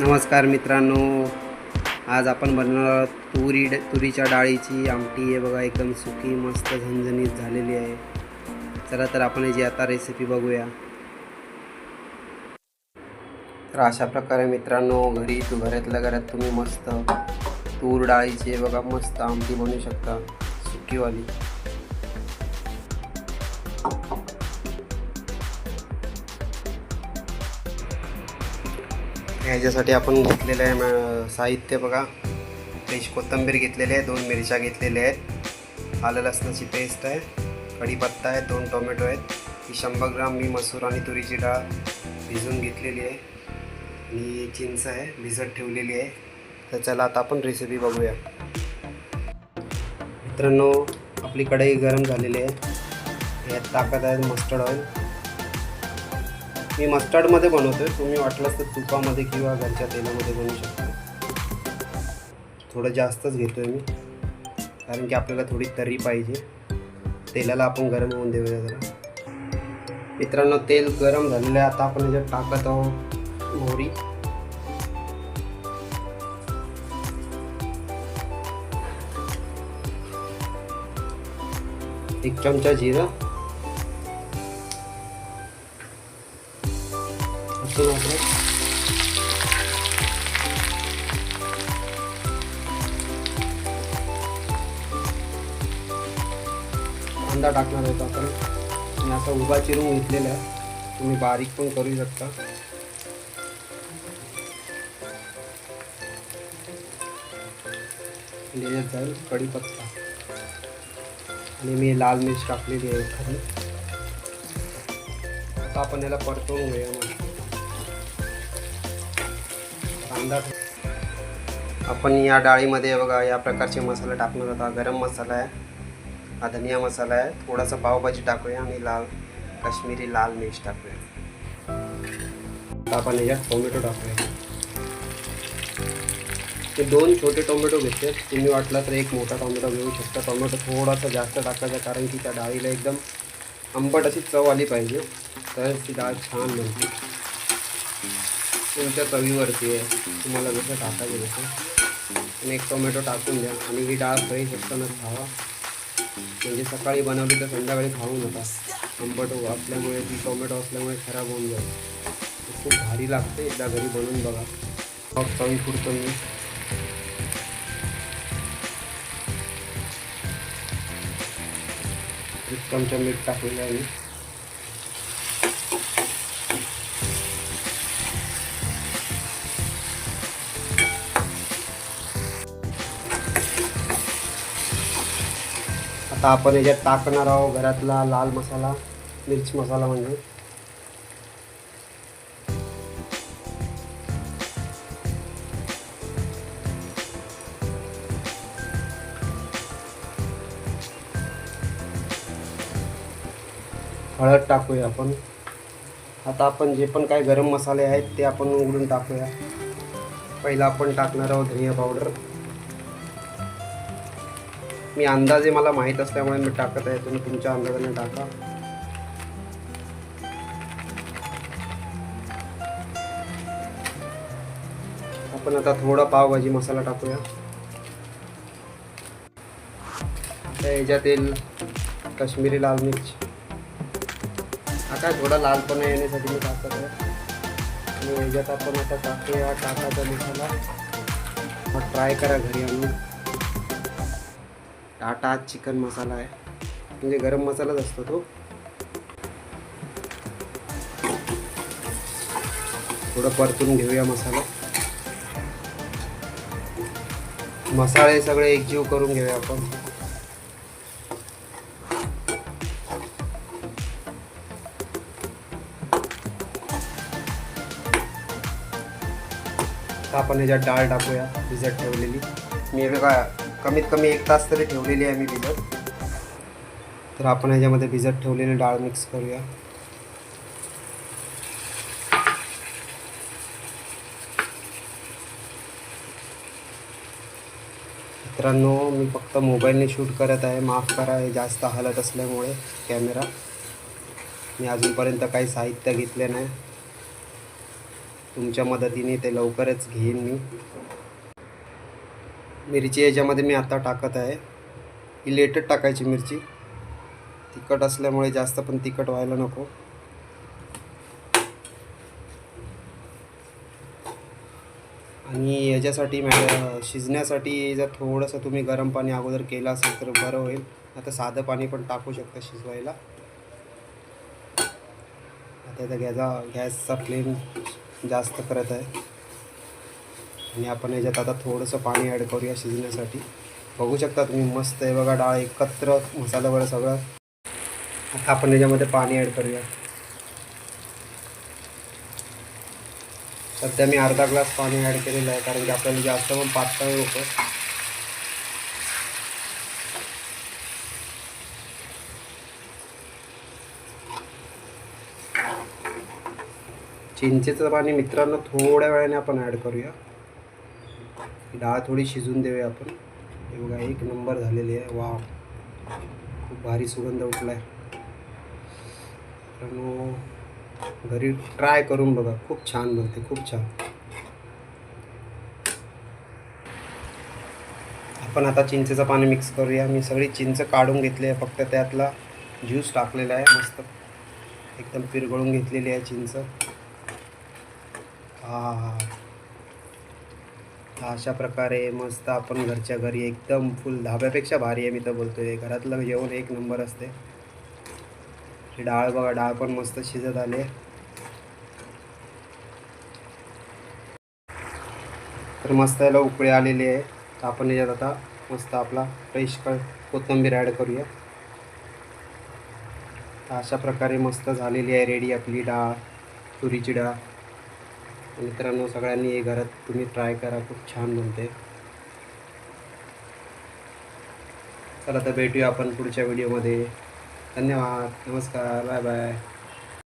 नमस्कार मित्रांनो. आज आपण बनवणार आहोत तुरी तुरीच्या डाळीची आमटी. आहे बघा एकदम सुकी मस्त झणझणीत झालेली आहे. चला तर आपण याची आता रेसिपी बघूया. तर अशा प्रकारे मित्रांनो घरी तू घरातल्या घरात तुम्ही मस्त तूर डाळीची बघा मस्त आमटी बनवू शकता. सुकीवाली. ह्याच्यासाठी आपण घेतलेलं आहे साहित्य बघा. फ्रेश कोथिंबीर घेतलेली आहे दोन मिरच्या घेतलेल्या आहेत. आलं लसणाची पेस्ट आहे कढीपत्ता आहे दोन टोमॅटो आहेत. ही शंभर ग्राम मी मसूर आणि तुरीची डाळ भिजवून घेतलेली आहे. आणि चिंच आहे भिजत ठेवलेली आहे. तर चला आता आपण रेसिपी बघूया. मित्रांनो आपली कढई गरम झालेली आहे. यात ताकद आहे मस्टर्ड ऑइल मी मस्टर्डमध्ये बनवतोय. तुम्ही वाटलंच तर तुपामध्ये किंवा घरच्या तेलामध्ये बनवू शकता. थोडं जास्तच घेतोय मी. कारण की आपल्याला थोडी तरी पाहिजे. तेलाला आपण गरम होऊन देऊया जरा. मित्रांनो तेल गरम झालेलं आहे. आता आपण याच्यात टाकत आहोत मोहरी. एक चमचा जिरं. लसूण अद्रक कांदा टाकणार होता आपण. आणि असा उभा चिरून घेतलेला आहे. तुम्ही बारीक पण करू शकता. आणि जाईल कढीपत्ता. आणि मी लाल मिर्च टाकलेली आहे खाली आता आपण याला परतवून घेऊया कांदा आपण या डाळीमध्ये बघा या प्रकारचे मसाले टाकणार होता गरम मसाला आहे हा धनिया मसाला आहे. थोडासा पावभाजी टाकूया आणि लाल काश्मीरी लाल मिर्च टाकूया. आपण याच्यात टोमॅटो टाकूया. ते दोन छोटे टोमॅटो घेतले. तुम्ही वाटला तर एक मोठा टोमॅटो घेऊ शकता. टोमॅटो थोडासा जास्त टाकायचा कारण की त्या डाळीला एकदम आंबट अशी चव आली पाहिजे. तर ती डाळ छान बनते. तुमच्या चवीवरती आहे. तुम्हाला जसं टाकायचं तसं. आणि एक टोमॅटो टाकून द्या. आणि ही डाळ फ्रेश असतानाच खावा. म्हणजे सकाळी बनवली तर संध्याकाळी खाऊ नका. आंबट असल्यामुळे हो. ती टोमॅटो असल्यामुळे खराब होऊन जाईल. खूप भारी लागते. एकदा घरी बनवून बघा. मग चवी पुरतो मी. एक चमचा मीठ टाकलेलं आहे. आता आपण याच्यात टाकणार आहोत घरातला लाल मसाला मिर्च मसाला म्हणजे. हळद टाकूया आपण. आता आपण जे पण काय गरम मसाले आहेत ते आपण उघडून टाकूया. पहिला आपण टाकणार आहोत धनिया पावडर. मी अंदाजे मला माहीत असल्यामुळे मी टाकत आहे. तुम्ही तुमच्या अंदाजाने टाका. आपण आता थोडा पावभाजी मसाला टाकूया. आता याच्यात येईल काश्मीरी लाल मिर्च. आता थोडा लालपणा येण्यासाठी मी टाकत आहे. आणि याच्यात आपण आता टाकूया टाकाचा मसाला. मग ट्राय करा घरी आणून. टाटा चिकन मसाला आहे. म्हणजे गरम मसालाच असतो तो. थोडं परतून घेऊया मसाला. मसाले सगळे एकजीव करून घेऊया आपण. आपण याच्यात डाळ टाकूया भिजत ठेवलेली. मी एका कमीत कमी एक तास तरी ठेवलेली आहे मी भिजत. तर आपण ह्याच्यामध्ये भिजत ठेवलेली डाळ मिक्स करूया. मित्रांनो मी फक्त मोबाईलने शूट करत आहे. माफ करा हे जास्त हलत असल्यामुळे कॅमेरा. मी अजूनपर्यंत काही साहित्य घेतले नाही. तुमच्या मदतीने ते लवकरच घेईन मी. मिरची याच्यामध्ये मी आता टाकत आहे. ही लेटच टाकायची मिरची. तिखट असल्यामुळे जास्त पण तिखट व्हायला नको. आणि याच्यासाठी मॅ शिजण्यासाठी जर थोडंसं तुम्ही गरम पाणी अगोदर केलं असेल तर बरं होईल. आता साधं पाणी पण टाकू शकता शिजवायला. आता इथं गॅजा गॅसचा फ्लेम जास्त करत आहे. आणि आपण याच्यात आता थोडंसं पाणी ॲड करूया शिजण्यासाठी. बघू शकता तुम्ही मस्त आहे बघा डाळ एकत्र मसाला वगैरे सगळं. आता आपण याच्यामध्ये पाणी ॲड करूया. सध्या मी अर्धा ग्लास पाणी ॲड केलेलं आहे कारण की आपल्याला जास्त पण पातळ होतं चिंचेचं पाणी मित्रांनो थोड्या वेळाने आपण ॲड करूया. डाळ थोडी शिजून देऊया आपण. हे बघा एक नंबर झालेली आहे. वा खूप भारी सुगंध उठला आहे मित्रांनो घरी ट्राय करून बघा. खूप छान बनते खूप छान. आपण आता चिंचेचं पाणी मिक्स करूया. मी सगळी चिंच काढून घेतली आहे. फक्त त्यातला ज्यूस टाकलेला आहे. मस्त एकदम पिरगळून घेतलेली आहे चिंच. हा अशा प्रकारे मस्त आपण घरच्या घरी एकदम फुल धाब्यापेक्षा भारी आहे मी तर बोलतोय. घरातलं जेवण एक नंबर असते. ही डाळ बघा डाळ पण मस्त शिजत आले तर मस्त याला उकळी आलेली आहे. तर आपण याच्यात आता मस्त आपला फ्रेश कळ कोथिंबीर ॲड करूया. तर अशा प्रकारे मस्त झालेली आहे रेडी आपली डाळ तुरीची डाळ. मित्रांनो सगळ्यांनी हे घरात तुम्ही ट्राय करा. खूप छान बनते चला तर भेटूया आपण पुढच्या व्हिडिओमध्ये धन्यवाद. नमस्कार. Bye bye